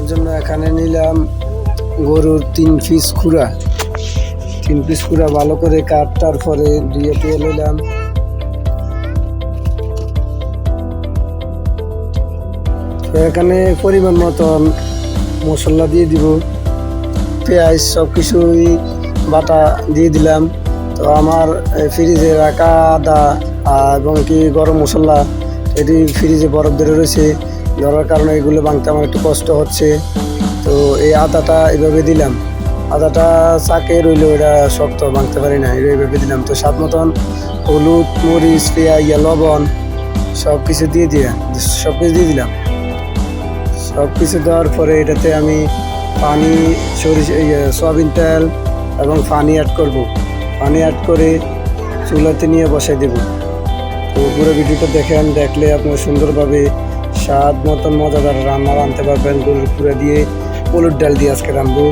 রান্নার জন্য এখানে নিলাম গরুর তিন পিস খুঁড়া তিন পিস খুঁড়া ভালো করে কাটার পরে দিয়ে তেল নিলাম। এখানে পরিমাণ মতন মশলা দিয়ে দিব। পেঁয়াজ সব কিছুই বাটা দিয়ে দিলাম। তো আমার ফ্রিজে রাখা আদা এবং কি গরম মশলা, এটি ফ্রিজে বরফ ধরে রয়েছে। ধরার কারণে এগুলো ভাঙতে আমার একটু কষ্ট হচ্ছে। তো এই আদাটা এভাবে দিলাম। আদাটা চাকে রইল, এটা শক্ত, ভাঙতে পারি না এইভাবে দিলাম। তো স্বাদ মতন হলুদ, মরিচ, পেঁয়াজ, লবণ সব কিছু দিয়ে দিয়ে সব কিছু দিয়ে দিলাম। সব কিছু দেওয়ার পরে এটাতে আমি পানি, সরিষ সয়াবিন তেল এবং পানি অ্যাড করব। পানি অ্যাড করে চুলাতে নিয়ে বসাই দেব। তো পুরো ভিডিওটা দেখেন, দেখলে আপনার সুন্দরভাবে স্বাদ মতন মজাদার রান্না রাঁধতে পারবেন গরুর পুরো দিয়ে, হলুদ ডাল দিয়ে আজকে রাঁধবো।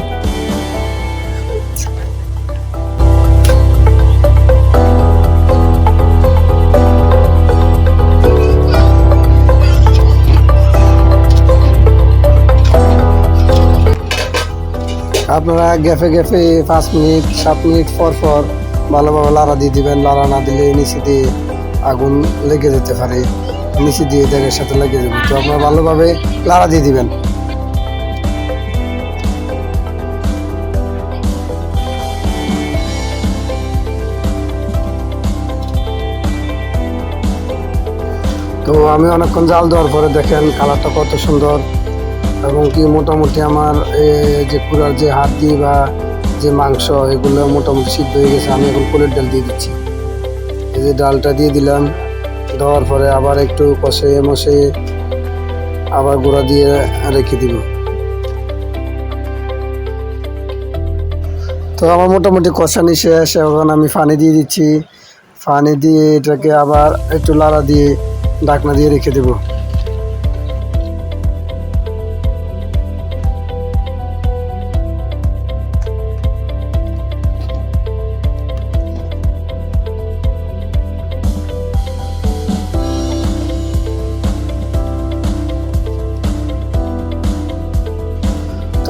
আপনারা গ্যাফে গ্যাফে পাঁচ মিনিট, সাত মিনিট পর পর ভালোভাবে লাড়া দিয়ে দিবেন। লাড়া না দিলে নিচে দিয়ে আগুন লেগে যেতে পারে। নিচে দিয়ে দেড়ের সাথে লাগিয়ে যাবে তো আপনারা ভালোভাবে লাড়া দিয়ে দিবেন। তো আমি অনেকক্ষণ জাল দেওয়ার পরে দেখেন কালারটা কত সুন্দর এবং কি মোটামুটি আমার যে পুরার যে হাড্ডি বা যে মাংস, এগুলো মোটামুটি সিদ্ধ হয়ে গেছে। আমি এখন কোলের ডাল দিয়ে দিচ্ছি। এই যে ডালটা দিয়ে দিলাম। দেওয়ার পরে আবার একটু কষে মশে আবার গুঁড়া দিয়ে রেখে দিব। তো আমার মোটামুটি কষানি শেষ, এখন আমি পানি দিয়ে দিচ্ছি। পানি দিয়ে এটাকে আবার একটু লাড়া দিয়ে ঢাকনা দিয়ে রেখে দেবো।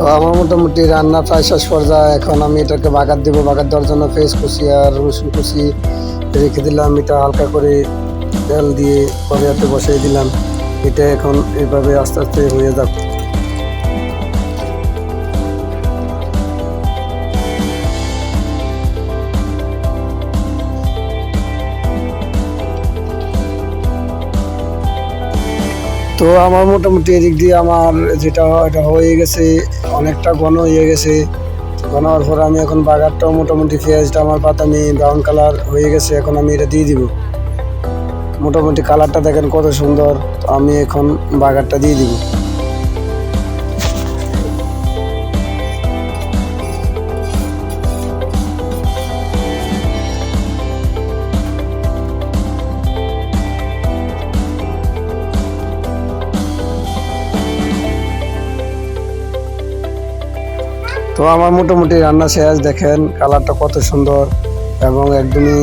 তো আমার মোটামুটি রান্না প্রায় শেষ পর্যায়ে। এখন আমি এটাকে বাগার দেবো, বাগার দেওয়ার জন্য ফেস কুচি আর রসুন কুচি রেখে দিলাম, এটা হালকা করে তেল দিয়ে কড়াইতে বসিয়ে দিলাম। এটা এখন এভাবে আস্তে আস্তে হয়ে যাবে তো আমার মোটামুটি এদিক দিয়ে আমার যেটা এটা হয়ে গেছে, অনেকটা ঘন হয়ে গেছে। ঘন হওয়ার পর আমি এখন বাগারটাও মোটামুটি পেঁয়াজটা, আমার বাদামি ব্রাউন কালার হয়ে গেছে, এখন আমি এটা দিয়ে দিব। মোটামুটি কালারটা দেখেন কত সুন্দর আমি এখন বাগারটা দিয়ে দিব। তো আমার মোটামুটি রান্না শেষ, দেখেন কালারটা কত সুন্দর এবং একদমই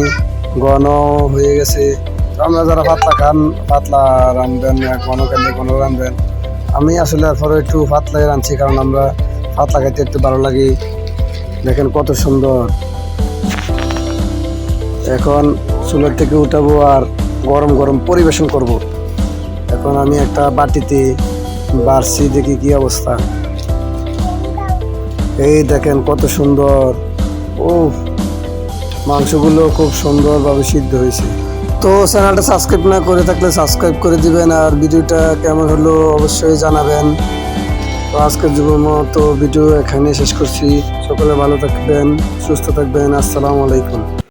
ঘন হয়ে গেছে। তো আমরা যারা পাতলা খান, পাতলা রানবেন ঘন খেলে ঘন রাঁধবেন, আমি আসলে এরপরে একটু পাতলাই রাঁধছি কারণ আমরা পাতলা খাইতে একটু ভালো লাগে। দেখেন কত সুন্দর। এখন চুলের থেকে উঠাবো আর গরম গরম পরিবেশন করব। এখন আমি একটা বাটিতে বাড়ছি, দেখি কি অবস্থা। এই দেখেন কত সুন্দর। ও মাংসগুলো খুব সুন্দরভাবে সিদ্ধ হয়েছে। তো চ্যানেলটা সাবস্ক্রাইব না করে থাকলে সাবস্ক্রাইব করে দিবেন, আর ভিডিওটা কেমন হলো অবশ্যই জানাবেন। তো আজকের যুগের মতো ভিডিও এখানে শেষ করছি। সকলে ভালো থাকবেন, সুস্থ থাকবেন, আসসালামু আলাইকুম।